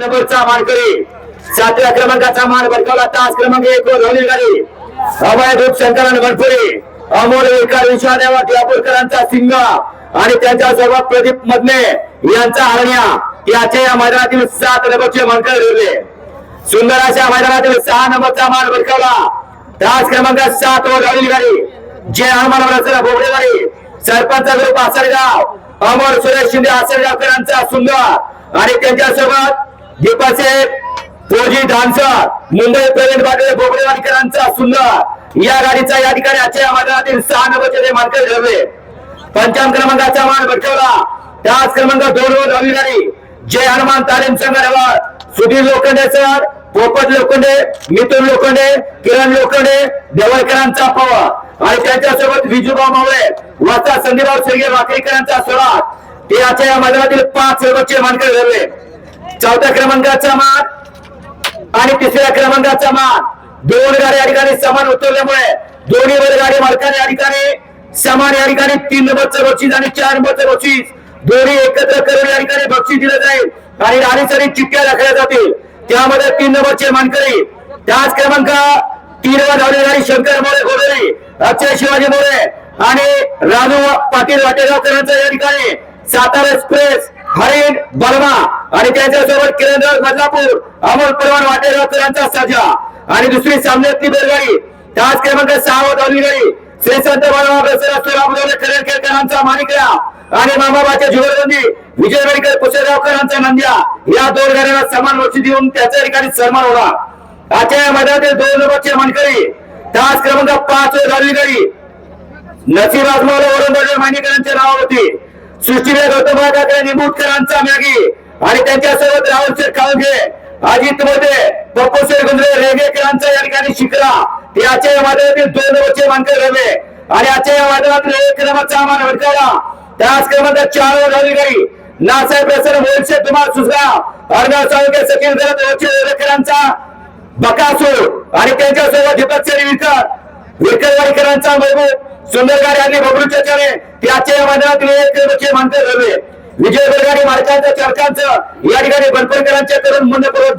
नंबरचा मानकरी सातव्या क्रमांकाचा मान भडकावला तास क्रमांक एक वर धावली गाडी. अभय रूप शंकरन बनपुरी अमोल विकार विश्वादेवा दिवापूरकरांचा सिंगा आणि त्यांच्यासोबत प्रदीप मदने यांचा हरण्या. याच्या या मैदानातील सात नंबरचे मानकर ठरले. सुंदर अशा मैदानातील सहा नंबरचा मान भडकावला. तास क्रमांक सात वर धावली गाडी. जय हनुमान रचना भोगडे गाडी. सरपंच ग्रुप आसरगाव अमोल सुरेश शिंदे आसरगावकरांचा सुंदर आणि त्यांच्यासोबत दीपाचे फौजी डान्सर मुंबई प्रवीण पाटील बोबडेवाडीकरांचा सुंदर या गाडीचा या ठिकाणी आजच्या मैदानातील सहा नंबरचे मानकरी मानकर ठरले पंचाम क्रमांकाचा मान भटकवला. त्याच क्रमांक दोन वर धावली गाडी जय हनुमान तालीम संघावर सुधीर लोखंडे सर पोपट लोखंडे मिथुन लोखंडे किरण लोखंडे देवळकरांचा पवार आणि त्यांच्यासोबत विजूबा मावळे वाचा संदीपराव शेगे वाकरीकरांचा सोळा. ते आजच्या या मैदानातील पाच नंबरचे मानकर ठरले चौथ्या क्रमांकाचा मान आणि तिसऱ्या क्रमांकाचा मान दोन गाडी या ठिकाणी समान उतरल्यामुळे दोन्ही गाडी मालकाने या ठिकाणी समान या ठिकाणी तीन नंबरचं बक्षीस आणि चार नंबरचं बक्षीस दोन्ही एकत्र करून या ठिकाणी बक्षीस दिलं जाईल आणि राणीसाठी चिठ्ठ्या दाखवल्या जातील. त्यामध्ये तीन नंबरचे मानकरी. त्याच क्रमांक तीन वर धावलेली गाडी शंकर मोरे गोदरी अक्षय शिवाजी मोरे आणि रानू पाटील वाटेगावकरांचा या ठिकाणी सातारा एक्सप्रेस हरिण बर्मा आणि त्यांच्यासोबत किरणराज बदलापूर अमोल परवान वाटेगावकरांचा साजा. आणि दुसरी सामन्यातली बैलगाडी त्याच क्रमांक सहा वर धावली गाडी श्री संत सोलापूर खरेड खेळकरांचा माणिकरा आणि मामाबाच्या जुगरबंदी विजय वाडीकर पुसेगावकरांचा नंद्या. या दोन गाड्यांना समान वर्षी देऊन त्याच्या ठिकाणी सन्मान होणार. आजच्या या मैदानातील दोन नंबरचे मानकरी त्याच क्रमांक पाच वर धावली गाडी नसीब आजमावला वरुण मानेकरांच्या नावावरती. सृष्टीवे गौतम ठाकरे निंबूटकरांचा मॅगी आणि त्यांच्यासोबत राहुल शेठ काळगे अजित मध्ये पप्पू शेठ गुंजरे रेगेकरांचा या ठिकाणी शिकला ते आजच्या या मैदानातील दोन वर्षे मानकर रमे आणि आजच्या या मैदानातील एक क्रमांकाचा मान भटकावला त्याच क्रमांक चार वर धावली गाडी नासाहेब प्रसन्न मोहित तुम्हाला सुसगाव अर्णव तालुक्यात सचिन रेगेकरांचा बकासूर. आणि त्यांच्यासोबत दीपक शेरी विकर विरकरवाडीकरांचा महबूब सुंदर यांनी आणि बबलूच्या चणे त्याचे या मैदानातील एक क्रमांकाचे मानकर ठरले. विजय बरगाडे मालकांचं चर्चांचं या ठिकाणी बनपणकरांच्या करून मनपूर्वक